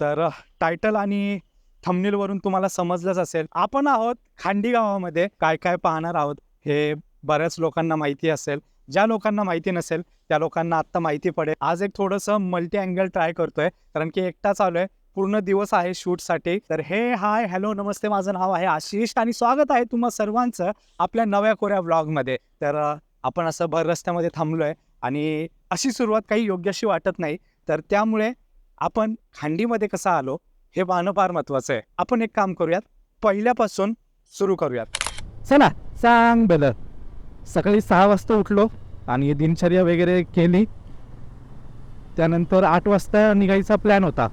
तर टायटल आणि थंबनेलवरून तुम्हाला समजलंच असेल. आपण आहोत खांडी गावामध्ये. काय काय पाहणार आहोत हे बऱ्याच लोकांना माहिती असेल. ज्या लोकांना माहिती नसेल त्या लोकांना आत्ता माहिती पडेल. आज एक थोडंसं मल्टी अँगल ट्राय करतोय कारण की एकटा चालू आहे. पूर्ण दिवस आहे शूटसाठी. तर हे हाय हॅलो नमस्ते माझं नाव आहे आशिष आणि स्वागत आहे तुम्हा सर्वांचं आपल्या नव्या कोऱ्या ब्लॉगमध्ये तर आपण असं भर रस्त्यामध्ये थांबलोय आणि अशी सुरुवात काही योग्यशी वाटत नाही. तर त्यामुळे आपण खांडीमध्ये कसं आलो हे पाहणं फार महत्वाचं आहे. आपण एक काम करूयात पहिल्यापासून सुरू करूयात. चला सांग बरं सकाळी सहा वाजता उठलो आणि दिनचर्या वगैरे केली. त्यानंतर आठ वाजता निघायचा प्लॅन होता.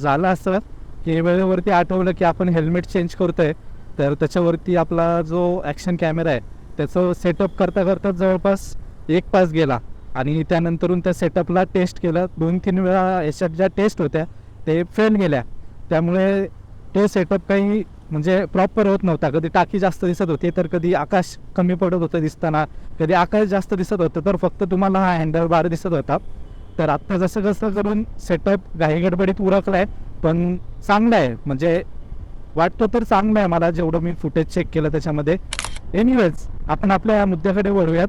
झालं असं की वेळेवरती आठवलं की आपण हेल्मेट चेंज करतोय. तर त्याच्यावरती आपला जो ॲक्शन कॅमेरा आहे त्याचं सेटअप करता करता जवळपास एक पास गेला. आणि त्यानंतरून त्या सेटअपला टेस्ट केलं. दोन तीन वेळा याच्यात ज्या टेस्ट होत्या ते फेल गेल्या. त्यामुळे ते सेटअप काही म्हणजे प्रॉपर होत नव्हता. कधी टाकी जास्त दिसत होती तर कधी आकाश कमी पडत होतं दिसताना. कधी आकाश जास्त दिसत होतं तर फक्त तुम्हाला हा हँडल बार दिसत होता. तर आत्ता जसं कसं करून सेटअप घाई गडबडीत उरकला आहे पण चांगलं आहे म्हणजे वाटतं तर चांगलं आहे मला जेवढं मी फुटेज चेक केलं त्याच्यामध्ये. एनिवेज आपण आपल्या या मुद्द्याकडे वळूयात.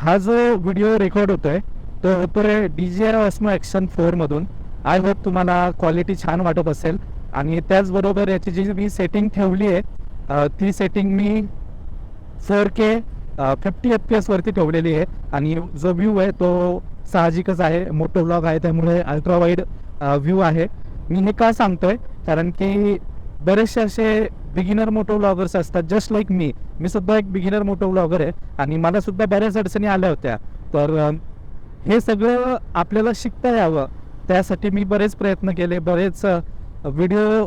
हा जो व्हिडिओ रेकॉर्ड होतोय तो होतोय D J I Osmo action फोरमधून I hope तुम्हाला क्वालिटी छान वाटत असेल. आणि त्याचबरोबर याची जी मी सेटिंग ठेवली आहे ती सेटिंग मी four K fifty F P एसवरती ठेवलेली आहे. आणि जो व्ह्यू आहे तो साहजिकच आहे. मोठो ब्लॉग आहे त्यामुळे अल्ट्रा वाईड व्ह्यू आहे. मी हे का सांगतोय? कारण की बरेचसे असे बिगिनर मोटो ब्लॉगर्स असतात जस्ट लाईक मी मी सुद्धा एक बिगिनर मोठं ब्लॉगर आहे आणि मला सुद्धा बऱ्याच अडचणी आल्या होत्या. तर हे सगळं आपल्याला शिकता यावं. त्यासाठी मी बरेच प्रयत्न केले बरेच व्हिडिओ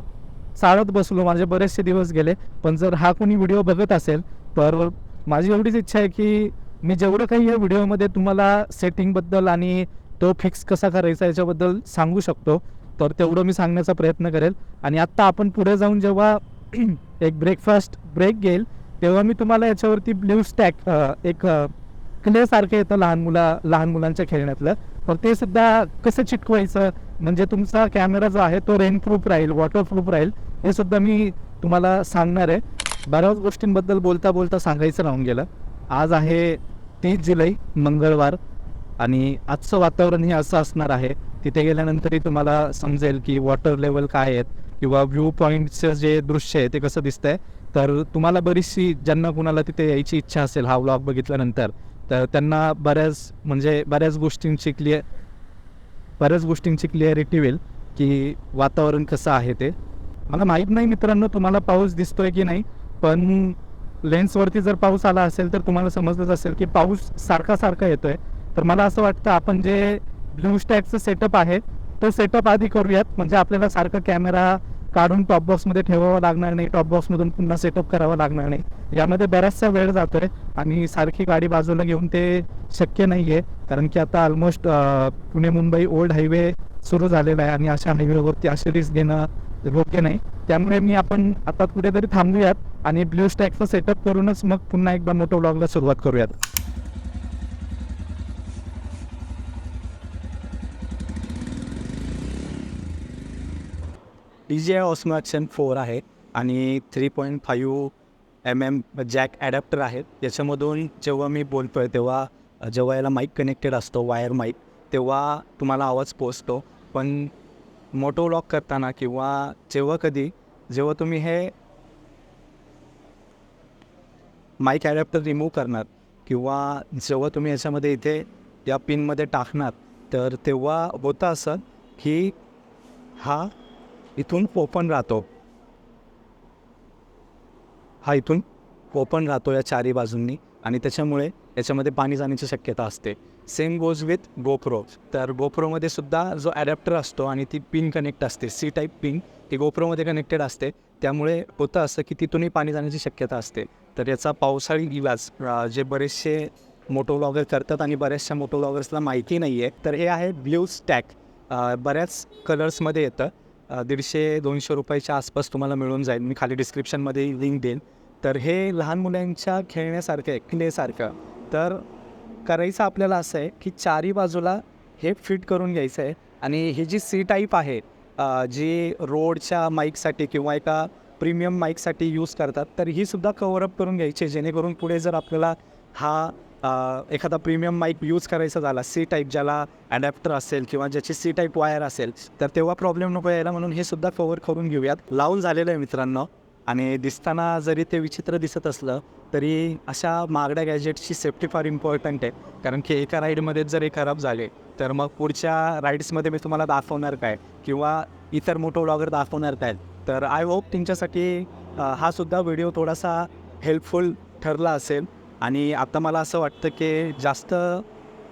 चालत बसलो. माझे बरेचसे दिवस गेले. पण जर हा कोणी व्हिडिओ बघत असेल तर माझी एवढीच इच्छा आहे की मी जेवढं काही या व्हिडिओमध्ये तुम्हाला सेटिंगबद्दल आणि तो फिक्स कसा करायचा याच्याबद्दल सांगू शकतो तर तेवढं मी सांगण्याचा प्रयत्न करेल. आणि आत्ता आपण पुढे जाऊन जेव्हा एक ब्रेकफास्ट ब्रेक घेईल तेव्हा मी तुम्हाला याच्यावरती ब्ल्यू स्टॅक एक क्ले सारखं येतं लहान मुला लहान मुलांच्या खेळण्यातलं. तर ते सुद्धा कसं चिटकवायचं म्हणजे तुमचा कॅमेरा जो आहे तो रेनप्रूफ राहील वॉटरप्रूफ राहील हे सुद्धा मी तुम्हाला सांगणार आहे. बऱ्याच गोष्टींबद्दल बोलता बोलता सांगायचं राहून गेलं. आज आहे तीस जुलै मंगळवार आणि आजचं वातावरण हे असं असणार आहे. तिथे गेल्यानंतरही तुम्हाला समजेल की वॉटर लेवल काय आहेत किंवा व्ह्यू पॉईंटचं जे दृश्य आहे ते कसं दिसतंय. तर तुम्हाला बरीचशी ज्यांना कुणाला तिथे यायची इच्छा असेल हा व्लॉग बघितल्यानंतर तर त्यांना बऱ्याच म्हणजे बऱ्याच गोष्टींची क्लिअर बऱ्याच गोष्टींची क्लिअरिटी होईल की वातावरण कसं आहे ते. मला माहीत नाही मित्रांनो तुम्हाला पाऊस दिसतोय की नाही पण लेन्सवरती जर पाऊस आला असेल तर तुम्हाला समजलंच असेल की पाऊस सारखा सारखा येतोय. तर मला असं वाटतं आपण जे ब्लू स्टॅकचं सेटअप आहे तो सेटअप आधी करूयात. म्हणजे आपल्याला सारखं कॅमेरा काढून टॉप बॉक्समध्ये ठेवावा लागणार नाही टॉप बॉक्समधून पुन्हा सेटअप करावा लागणार नाही. यामध्ये बराचसा वेळ जातोय आणि सारखी गाडी बाजूला घेऊन ते शक्य नाही आहे कारण की आता almost Pune Mumbai old highway सुरू झालेला आहे आणि अशा हायवेवरती असे रिस्क घेणं योग्य नाही. त्यामुळे मी आपण आता कुठेतरी थांबूयात आणि ब्ल्यू स्टॅकचं सेटअप करूनच मग पुन्हा एकदा मोठं ब्लॉगला सुरुवात करूयात. D J osmo action four आहे आणि three point five M M jack adapter आहेत. याच्यामधून जेव्हा मी बोलतो आहे तेव्हा जेव्हा याला माईक कनेक्टेड असतो वायर माईक तेव्हा तुम्हाला आवाज पोचतो पण मोटो लॉक करताना किंवा जेव्हा कधी जेव्हा तुम्ही हे माईक ॲडॅप्टर रिमूव्ह करणार किंवा जेव्हा तुम्ही याच्यामध्ये इथे या पिनमध्ये टाकणार तर तेव्हा होतं असं की हा इथून ओपन राहतो. हा इथून ओपन राहतो या चारी बाजूंनी आणि त्याच्यामुळे याच्यामध्ये पाणी जाण्याची शक्यता असते. सेम गोज विथ गोप्रो तर गोप्रोमध्ये सुद्धा जो ॲडॅप्टर असतो आणि ती पिन कनेक्ट असते. सी टाईप पिन ती गोप्रोमध्ये कनेक्टेड असते. त्यामुळे होतं असं की तिथूनही पाणी जाण्याची शक्यता असते. तर याचा पावसाळी इलाज जे बरेचसे मोटो ब्लॉगर करतात आणि बऱ्याचशा मोटो ब्लॉगर्सला माहिती नाही आहे तर हे आहे ब्ल्यू स्टॅक बऱ्याच कलर्समध्ये येतं. दीडशे दोनशे रुपयाच्या आसपास तुम्हाला मिळून जाईल. मी खाली डिस्क्रिप्शनमध्ये लिंक देईन. तर हे लहान मुलांच्या खेळण्यासारखं आहे क्लेसारखं तर करायचं आपल्याला असं आहे की चारी बाजूला हे फिट करून घ्यायचं आहे. आणि ही जी सी टाईप आहे जी रोडच्या माईकसाठी किंवा एका प्रीमियम माईकसाठी यूज करतात तर ही सुद्धा कवरअप करून घ्यायची जेणेकरून पुढे जर आपल्याला हा एखादा प्रीमियम माईक यूज करायचा झाला सी टाईप ज्याला ॲडॅप्टर असेल किंवा ज्याची सी टाईप वायर असेल तर तेव्हा प्रॉब्लेम नको यायला म्हणून हे सुद्धा कवर करून घेऊयात. लावून झालेलं आहे मित्रांनो. आणि दिसताना जरी ते विचित्र दिसत असलं तरी अशा महागड्या गॅजेट्सची सेफ्टी फार इम्पॉर्टंट आहे. कारण की एका राईडमध्येच जर हे खराब झाले तर मग पुढच्या राईड्समध्ये मी तुम्हाला दाखवणार काय? किंवा इतर मोठो ब्लॉगर दाखवणार काय? तर आय होप तुमच्यासाठी हा सुद्धा व्हिडिओ थोडासा हेल्पफुल ठरला असेल. आणि आता मला असं वाटतं की जास्त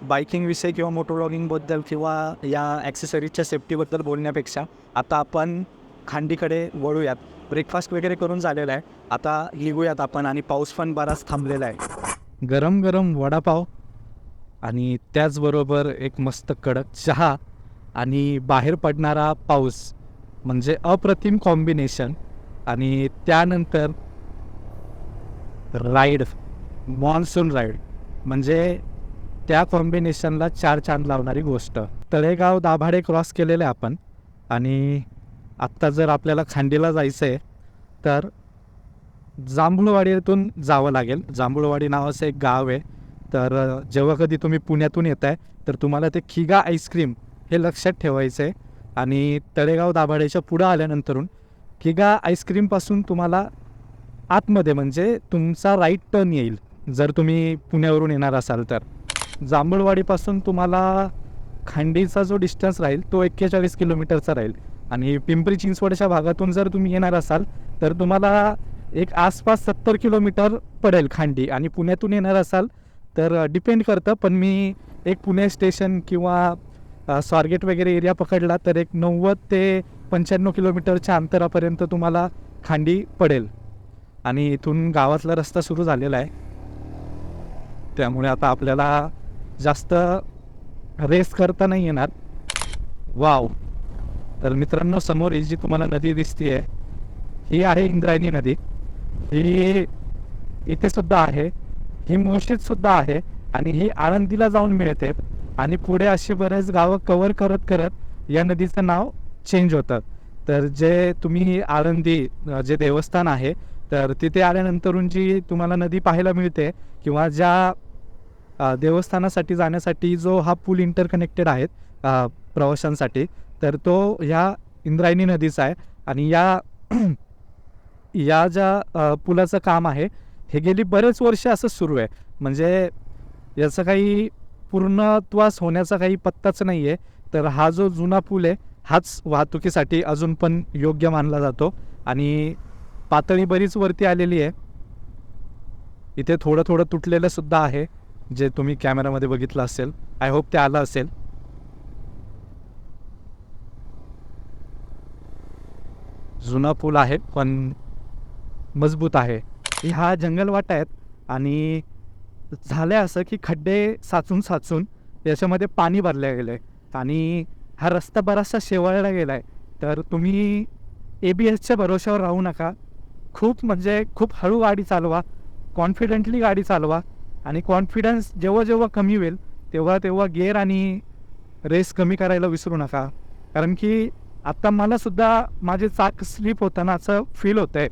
बायकिंगविषयी किंवा मोटोलॉगिंगबद्दल किंवा या ॲक्सेसरीजच्या सेफ्टीबद्दल बोलण्यापेक्षा आता आपण खांडीकडे वळूयात. ब्रेकफास्ट वगैरे करून झालेला आहे. आता निघूयात आपण आणि पाऊस पण बराच थांबलेला आहे. गरम गरम वडापाव आणि त्याचबरोबर एक मस्त कडक चहा आणि बाहेर पडणारा पाऊस म्हणजे अप्रतिम कॉम्बिनेशन आणि त्यानंतर राईड मॉन्सून राईड म्हणजे त्या कॉम्बिनेशनला चार चांद लावणारी गोष्ट. तळेगाव दाभाडे क्रॉस केलेले आपण. आणि आत्ता जर आपल्याला खांडीला जायचं आहे तर जांभूळवाडीतून जावं लागेल. जांभूळवाडी नावाचं एक गाव आहे. तर जेव्हा कधी तुम्ही पुण्यातून येत आहे तर तुम्हाला ते खिगा आईस्क्रीम हे लक्षात ठेवायचं आहे आणि तळेगाव दाभाडेच्या पुढं आल्यानंतरून खिगा आईस्क्रीमपासून तुम्हाला आतमध्ये म्हणजे तुमचा राईट टर्न येईल. जर तुम्ही पुण्यावरून येणार असाल तर. जांभळवाडीपासून तुम्हाला खांडीचा जो डिस्टन्स राहील तो एक्केचाळीस किलोमीटरचा राहील. आणि पिंपरी चिंचवडच्या भागातून जर तुम्ही येणार असाल तर तुम्हाला एक आसपास सत्तर किलोमीटर पडेल खांडी. आणि पुण्यातून येणार असाल तर डिपेंड करतं. पण मी एक पुणे स्टेशन किंवा स्वारगेट वगैरे एरिया पकडला तर एक नव्वद ते पंच्याण्णव किलोमीटरच्या अंतरापर्यंत तुम्हाला खांडी पडेल. आणि इथून गावातला रस्ता सुरू झालेला आहे. त्यामुळे आता आपल्याला जास्त रेस करता नाही येणार. वाव. तर मित्रांनो समोर ही जी तुम्हाला नदी दिसते ही आहे इंद्रायणी नदी. ही इथे सुद्धा आहे ही मुळशीत सुद्धा आहे आणि ही आळंदीला जाऊन मिळते आणि पुढे अशी बरेच गावं कवर करत करत या नदीचं नाव चेंज होतं. तर जे तुम्ही आळंदी जे देवस्थान आहे तर तिथे आल्यानंतरून जी तुम्हाला नदी पाहायला मिळते किंवा ज्या देवस्थानासाठी जाण्यासाठी जो हा पूल इंटरकनेक्टेड आहेत प्रवाशांसाठी तर तो ह्या इंद्रायणी नदीचा आहे आणि या या ज्या पुलाचं काम आहे हे गेली बरेच वर्ष असं सुरू आहे. म्हणजे याचं काही पूर्णत्वास होण्याचा काही पत्ताच नाही आहे तर हा जो जुना पूल आहे हाच वाहतुकीसाठी अजून पण योग्य मानला जातो. आणि पातळी बरीच वरती आलेली आहे. इथे थोडं थोडं तुटलेलं सुद्धा आहे. जे तुम्ही कॅमेरामध्ये बघितलं असेल आय होप ते आलं असेल. जुना पूल आहे पण मजबूत आहे. ह्या जंगलवाट आहेत आणि झालं असं की खड्डे साचून साचून याच्यामध्ये पाणी भरलं गेलं आहे आणि हा रस्ता बराचसा शेवाळला गेला आहे तर तुम्ही ए बी एसच्या भरोश्यावर राहू नका. खूप म्हणजे खूप हळू गाडी चालवा. कॉन्फिडेंटली गाडी चालवा. आणि कॉन्फिडन्स जेव्हा जेव्हा कमी होईल तेव्हा तेव्हा गेअर आणि रेस कमी करायला विसरू नका. कारण की आत्ता मला सुद्धा माझे चाक स्लिप होताना असं फील होतं आहे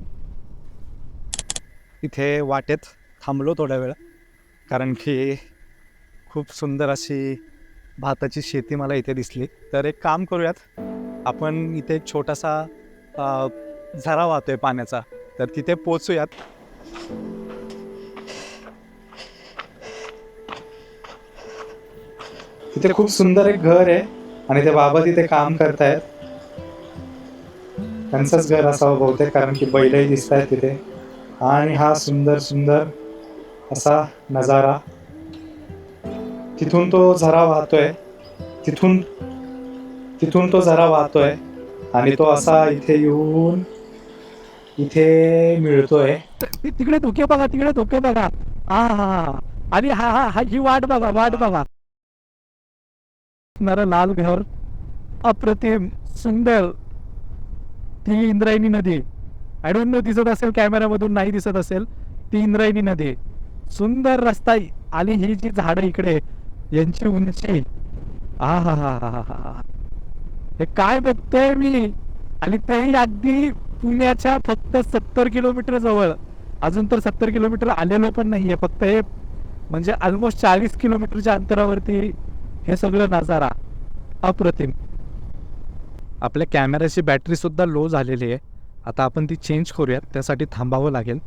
इथे वाटेत थांबलो थोड्या वेळ कारण की खूप सुंदर अशी भाताची शेती मला इथे दिसली. तर एक काम करूयात आपण इथे एक छोटासा झरा झरा वाहतोय पाण्याचा. तर तिथे पोचूयात तिथे खूप सुंदर एक घर आहे आणि ते बाबा तिथे काम करतायत. त्यांचंच घर असावं बहुतेक कारण की बैलही दिसत आहेत तिथे. आणि हा सुंदर सुंदर असा नजारा. तिथून तो झरा वाहतोय. तिथून तिथून तो झरा वाहतोय आणि तो असा इथे येऊन इथे मिळतोय. तिकडे धोके बघा तिकडे धोके बघा. हा हा हा. आणि हा हा हा ही वाट बघा वाट बघा. असणारं लाल घर अप्रतिम सुंदर. ती इंद्रायणी नदी. आय डोंट नो दिसत असेल कॅमेऱ्यामधून नाही दिसत असेल. ती इंद्रायणी नदी. सुंदर रस्ता आणि ही जी झाडं इकडे यांची उंची. आ हा हा हा हा हा हे काय बघतोय मी? आणि तेही अगदी पुण्याच्या फक्त सत्तर किलोमीटर जवळ. अजून तर सत्तर किलोमीटर आलेलं पण नाहीये. फक्त हे म्हणजे ऑलमोस्ट चाळीस किलोमीटरच्या अंतरावरती हे सगळं नजारा अप्रतिम. आपल्या कॅमेऱ्याची बॅटरीसुद्धा लो झालेली आहे. आता आपण ती चेंज करूयात. त्यासाठी थांबावं लागेल.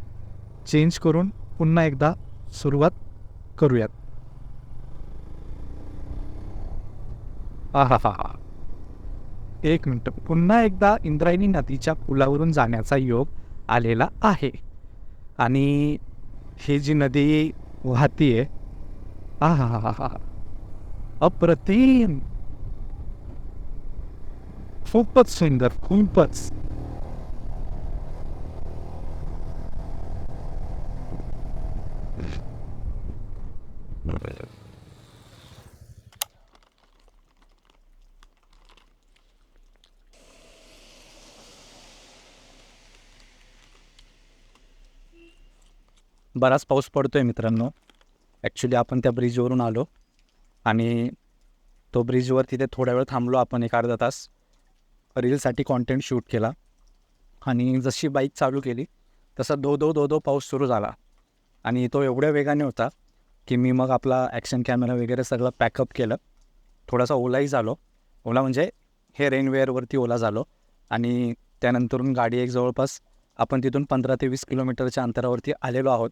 चेंज करून पुन्हा एकदा सुरुवात करूयात. आहा हा एक मिनिट. पुन्हा एकदा इंद्रायणी नदीच्या पुलावरून जाण्याचा योग आलेला आहे. आणि ही जी नदी वाहती आहे हा आहा हा हा अप्रतिम. खूपच सुंदर खूपच बराच पाऊस पडतोय मित्रांनो. ॲक्च्युली आपण त्या ब्रिजवरून आलो. आणि तो ब्रिजवर तिथे थोड्या वेळ थांबलो आपण एक अर्धा तास. रीलसाठी कॉन्टेंट शूट केला. आणि जशी बाईक चालू केली तसा दो दो दो दो पाऊस सुरू झाला. आणि तो एवढ्या वेगाने होता की मी मग आपला ॲक्शन कॅमेरा वगैरे सगळं पॅकअप केलं. थोडासा ओलाही झालो. ओला म्हणजे हे रेनवेअरवरती ओला झालो. आणि त्यानंतरून गाडी एक जवळपास आपण तिथून पंधरा ते वीस किलोमीटरच्या अंतरावरती आलेलो आहोत.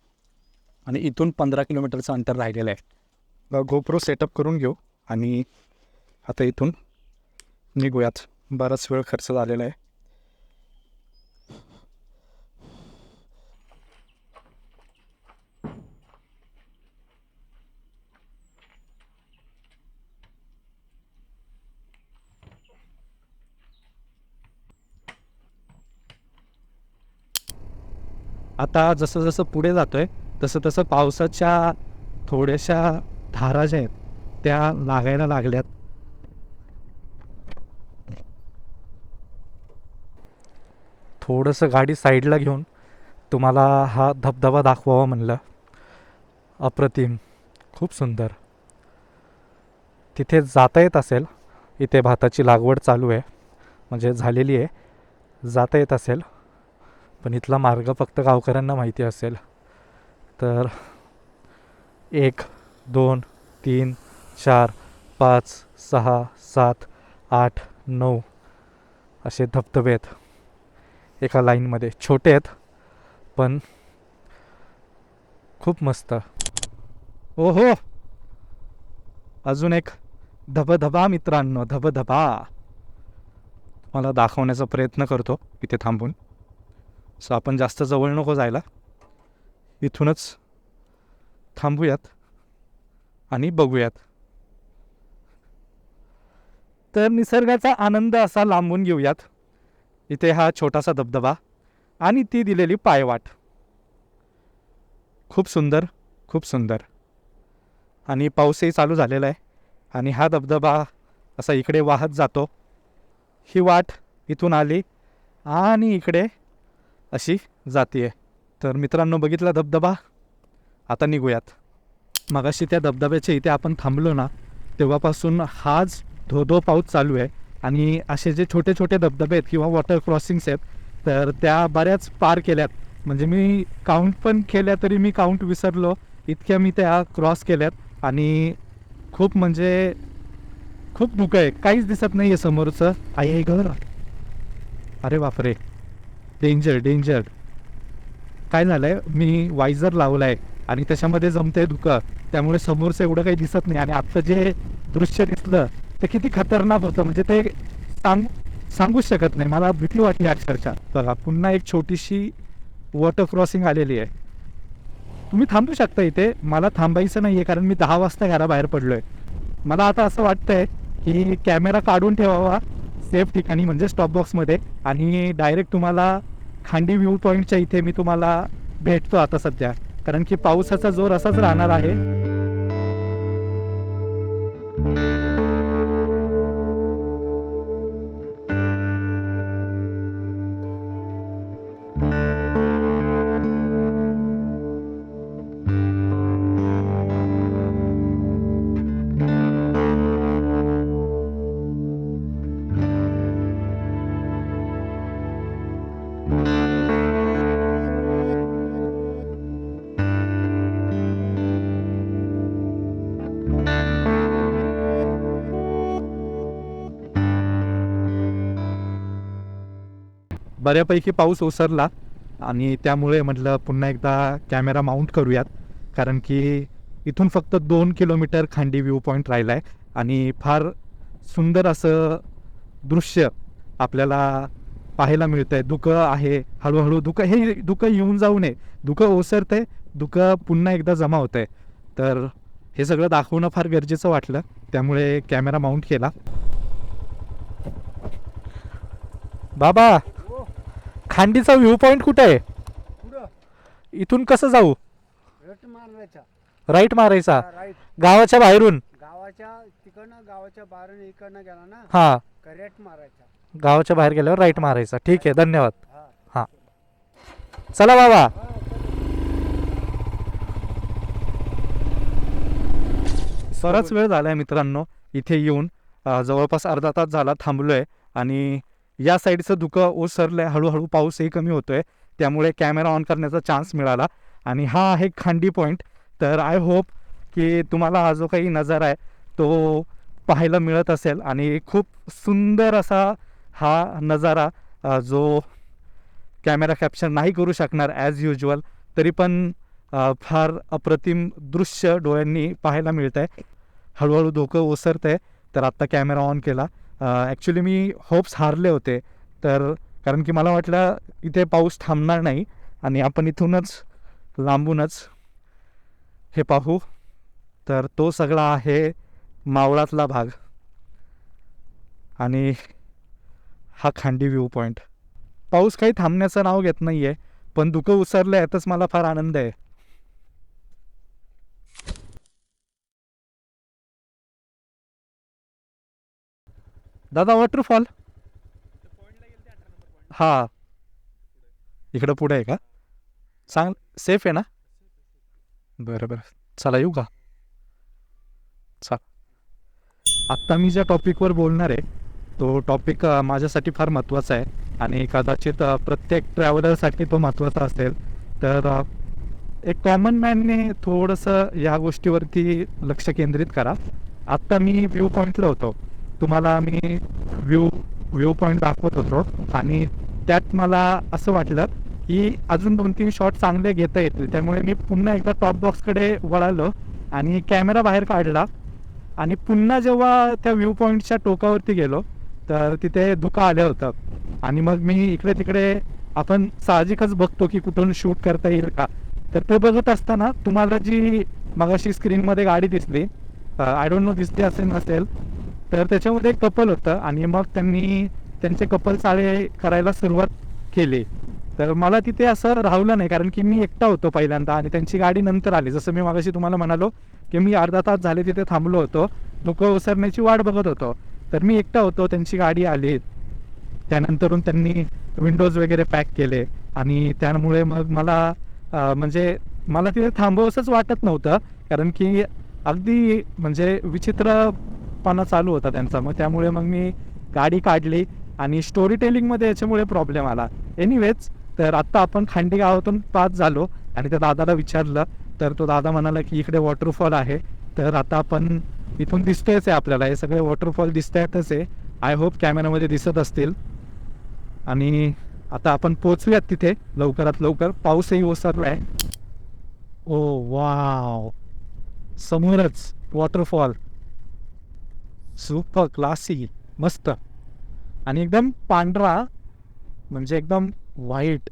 आणि इथून पंधरा किलोमीटरचं अंतर राहिलेलं आहे. गोप्रो सेटअप करून घेऊ. आणि आता इथून निघूयात. बराच वेळ खर्च झालेला आहे. आता जसं जसं पुढे जातोय तसं तसं पावसाच्या थोड्याशा धारा ज्या आहेत त्या लागायला लागल्यात. थोडंसं गाडी साईडला घेऊन तुम्हाला हा धबधबा दाखवावा म्हणलं. अप्रतिम. खूप सुंदर. तिथे जाता येत असेल. इथे भाताची लागवड चालू आहे. म्हणजे झालेली आहे. जाता येत असेल. पण इथला मार्ग फक्त गावकऱ्यांना माहिती असेल. तर एक दोन तीन चार पाच सहा सात आठ नऊ असे धबधबे आहेत. एका लाईनमध्ये छोटे आहेत पण खूप मस्त. ओहो! अजून एक धबधबा मित्रांनो धबधबा. मला दाखवण्याचा प्रयत्न करतो इथे थांबून. सो आपण जास्त जवळ नको जायला. इथूनच थांबूयात. आणि बघूयात. तर निसर्गाचा आनंद असा लांबून घेऊयात. इथे हा छोटासा धबधबा आणि ती दिलेली पायवाट. खूप सुंदर खूप सुंदर. आणि पाऊसही चालू झालेला आहे आणि हा धबधबा असा इकडे वाहत जातो. ही वाट इथून आली आणि इकडे अशी जातीये. तर मित्रांनो बघितला धबधबा? आता निघूयात. मगाशी त्या धबधब्याच्या इथे आपण थांबलो ना तेव्हापासून हाच धो धो पाऊस चालू आहे. आणि असे जे छोटे छोटे धबधबे आहेत किंवा वॉटर क्रॉसिंग्स आहेत तर त्या बऱ्याच पार केल्यात. म्हणजे मी काउंट पण केल्या तरी मी काउंट विसरलो इतक्या मी त्या क्रॉस केल्यात. आणि खूप म्हणजे खूप धुकं आहे. काहीच दिसत नाही आहे समोरचं. आई आहे घर. अरे बापरे. डेंजर डेंजर काय झालं आहे मी वायझर लावला आहे आणि त्याच्यामध्ये जमतंय धुकं. त्यामुळे समोरचं एवढं काही दिसत नाही. आणि आत्ता जे दृश्य दिसलं ते किती खतरनाक होतं. म्हणजे ते सांग सांगूच शकत नाही. मला भीती वाटली अक्षरशः. बघा पुन्हा एक छोटीशी वॉटर क्रॉसिंग आलेली आहे. तुम्ही थांबू शकता इथे. मला थांबायचं नाही आहे कारण मी दहा वाजता घराबाहेर पडलो आहे मला आता असं वाटतंय की कॅमेरा काढून ठेवावा सेफ ठिकाणी म्हणजे स्टॉप बॉक्समध्ये आणि डायरेक्ट तुम्हाला खांडी व्ह्यू पॉईंटच्या इथे मी तुम्हाला भेटतो आता सध्या. कारण की पावसाचा जोर असाच राहणार आहे. बऱ्यापैकी पाऊस ओसरला आणि त्यामुळे म्हटलं पुन्हा एकदा कॅमेरा माउंट करूयात कारण की इथून फक्त दोन किलोमीटर खांडी व्ह्यू पॉईंट राहिला आहे आणि फार सुंदर असं दृश्य आपल्याला पाहायला मिळतं आहे धुकं आहे हळूहळू धुकं हे धुकं येऊन जाऊ नये. धुकं ओसरतंय धुकं पुन्हा एकदा जमा होतं आहे तर हे सगळं दाखवणं फार गरजेचं वाटलं त्यामुळे कॅमेरा माउंट केला. बाबा! खांडीचा व्ह्यू पॉईंट कुठे आहे? पुढं. इथून कसं जाऊ? राईट मारायचा. गावाच्या बाहेरून. गावाच्या तिकडनं गावाच्या बाहेरून इकडनं गेला ना हा. करेक्ट मारायचा. गावाच्या बाहेर गेल्यावर राईट मारायचा. ठीक आहे धन्यवाद. हा. चला बाबा. बराच वेळ झालाय मित्रांनो इथे येऊन जवळपास अर्धा तास झाला थांबलोय आणि या साईडचं धुकं आहे हळूहळू पाऊसही कमी होतोय. त्यामुळे कॅमेरा ऑन करण्याचा चान्स मिळाला. आणि हा आहे खांडी पॉईंट तर आय होप की तुम्हाला हा जो काही नजारा आहे तो पाहायला मिळत असेल. आणि खूप सुंदर असा हा नजारा जो कॅमेरा कॅप्चर नाही करू शकणार ॲज युजल तरी पण फार अप्रतिम दृश्य डोळ्यांनी पाहायला मिळत आहे हळूहळू धोकं ओसरत आहे तर आत्ता कॅमेरा ऑन केला. ॲक्च्युली मी होप्स हारले होते. तर कारण की मला वाटलं इथे पाऊस थांबणार नाही आणि आपण इथूनच लांबूनच हे पाहू. तर तो सगळा आहे मावळातला भाग. आणि हा खांडी व्ह्यू पॉईंट पाऊस काही थांबण्याचं नाव घेत नाही आहे पण दुःखं उसरलं यातच मला फार आनंद आहे. दादा वॉटरफॉल हा. इकडं पुढे आहे का? सांग सेफ आहे ना? बरं बरं. चला येऊ का? चा आत्ता मी ज्या टॉपिकवर बोलणार आहे तो टॉपिक माझ्यासाठी फार महत्त्वाचा आहे आणि कदाचित प्रत्येक ट्रॅव्हलरसाठी तो महत्त्वाचा असेल. तर एक कॉमन मॅनने थोडंसं या गोष्टीवरती लक्ष केंद्रित करा. आत्ता मी व्ह्यू पॉईंटला होतो. तुम्हाला मी व्ह्यू व्ह्यू पॉईंट दाखवत होतो. आणि त्यात मला असं वाटलं की अजून दोन तीन शॉट चांगले घेता येतील. त्यामुळे मी पुन्हा एकदा टॉप बॉक्सकडे वळालो आणि कॅमेरा बाहेर काढला. आणि पुन्हा जेव्हा त्या व्ह्यू पॉईंटच्या टोकावरती गेलो तर तिथे धुका आलं होतं आणि मग मी इकडे तिकडे आपण साहजिकच बघतो की कुठून शूट करता येईल का. तर ते बघत असताना तुम्हाला जी मगाशी स्क्रीनमध्ये गाडी दिसली आय डोंट नो दिसते असेल नसेल तर त्याच्यामध्ये एक कपल होतं आणि मग त्यांनी त्यांचे कपल चाळे करायला सुरुवात केली. तर मला तिथे असं राहलं नाही कारण की मी एकटा होतो पहिल्यांदा आणि त्यांची गाडी नंतर आली. जसं मी मागाशी तुम्हाला म्हणालो की मी अर्धा तास झाले तिथे थांबलो होतो. लोक ओसरण्याची वाट बघत होतो. तर मी एकटा होतो त्यांची गाडी आली. त्यानंतरून त्यांनी विंडोज वगैरे पॅक केले आणि त्यामुळे मग मला म्हणजे मला तिथे थांबवसंच वाटत नव्हतं कारण की अगदी म्हणजे विचित्र विचित्रपणा चालू होता त्यांचा मग त्यामुळे मग मी गाडी काढली आणि स्टोरी टेलिंगमध्ये याच्यामुळे प्रॉब्लेम आला. एनिवेज तर आत्ता आपण खांडी गावातून पास झालो आणि त्या दादाला विचारलं. तर तो दादा म्हणाला की इकडे वॉटरफॉल आहे. तर आता आपण इथून दिसतोयच आहे आपल्याला. हे सगळे वॉटरफॉल दिसतायतच आहे. आय होप कॅमेरामध्ये दिसत असतील. आणि आता आपण पोचूयात तिथे लवकरात लवकर. पाऊसही ओसरला आहे ओ वाव समोरच वॉटरफॉल सुपर क्लासी मस्त. आणि एकदम पांढरा म्हणजे एकदम व्हाईट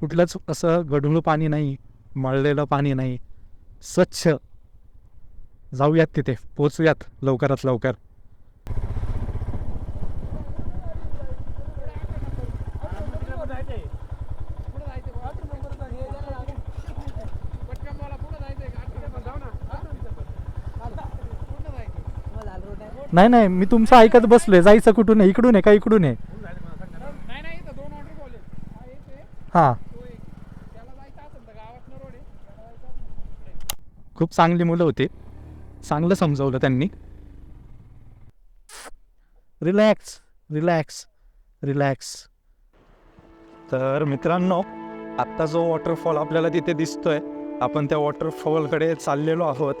कुठलंच असं गढूळ पाणी नाही मळलेलं पाणी नाही. स्वच्छ. जाऊयात तिथे पोचूयात लवकरात लवकर. नाही नाही मी तुमचं ऐकत बसलोय. जायचं कुठून आहे? इकडून आहे का इकडून आहे? नाही नाही इथं दोन ऑर्डर कॉल आहेत. हा हां. खूप चांगली मुलं होती. चांगलं समजवलं त्यांनी. रिलॅक्स रिलॅक्स रिलॅक्स तर मित्रांनो आत्ता जो वॉटरफॉल आपल्याला तिथे दिसतोय आपण त्या वॉटरफॉलकडे चाललेलो आहोत.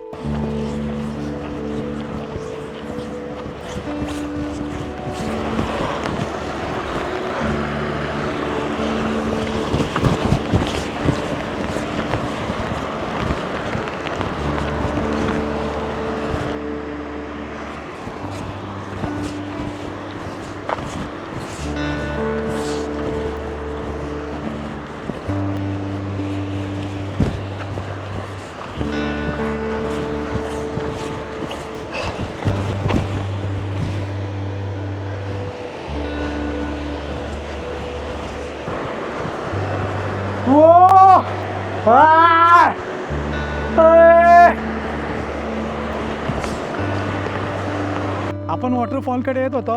आपण वॉटरफॉलकडे येत होतो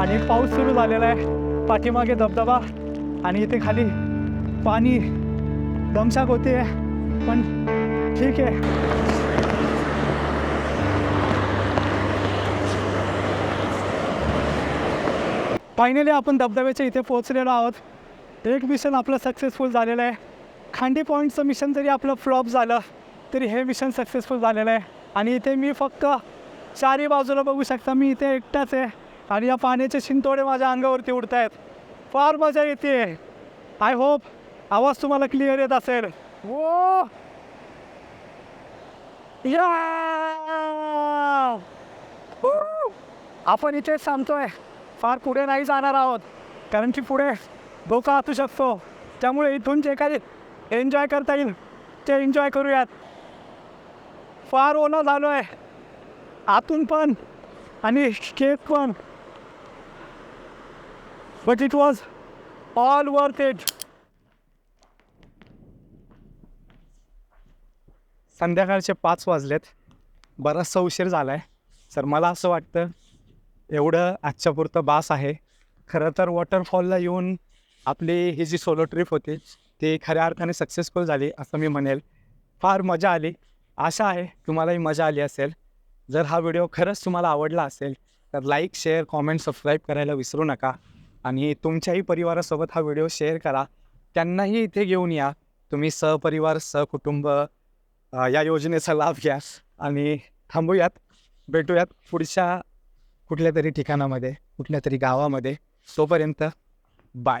आणि पाऊस सुरू झालेला आहे. पाठीमागे धबधबा आणि इथे खाली पाणी दमशाक होते पण ठीक आहे. फायनली आपण धबधब्याच्या इथे पोहोचलेलो आहोत. एक मिशन आपलं सक्सेसफुल झालेलं आहे. खांडी पॉईंटचं मिशन जरी आपलं फ्लॉप झालं तरी हे मिशन सक्सेसफुल झालेलं आहे. आणि इथे मी फक्त चारी बाजूला बघू शकता मी इथे एकटाच आहे. आणि या पाण्याचे शिंतोडे माझ्या अंगावरती उडत आहेत फार मजा येते. आय होप आवाज तुम्हाला क्लिअर येत असेल. वो या आपण इथेच थांबतोय. फार पुढे नाही जाणार आहोत. कारण की पुढे धोका असू शकतो. त्यामुळे इथून जे काही एन्जॉय करता येईल ते एन्जॉय करूयात. फार ओलं झालो आहे आतून पण आणि केक पण but it was all worth it संध्याकाळचे पाच वाजलेत. बराचसा उशीर झाला आहे सर मला असं वाटतं एवढं आजच्यापुरतं बास आहे. खरं तर वॉटरफॉलला येऊन आपली ही जी सोलो ट्रिप होती ती खऱ्या अर्थाने सक्सेसफुल झाली असं मी म्हणेल. फार मजा आली. आशा आहे तुम्हालाही मजा आली असेल. जर हा व्हिडिओ खरंच तुम्हाला आवडला असेल तर लाईक शेअर कॉमेंट सबस्क्राईब करायला विसरू नका. आणि तुमच्याही परिवारासोबत हा व्हिडिओ शेअर करा. त्यांनाही इथे घेऊन या. तुम्ही सहपरिवार सहकुटुंब या योजनेचा लाभ घ्या. आणि थांबूयात. भेटूयात पुढच्या कुठल्या तरी ठिकाणामध्ये कुठल्या तरी गावामध्ये. तोपर्यंत बाय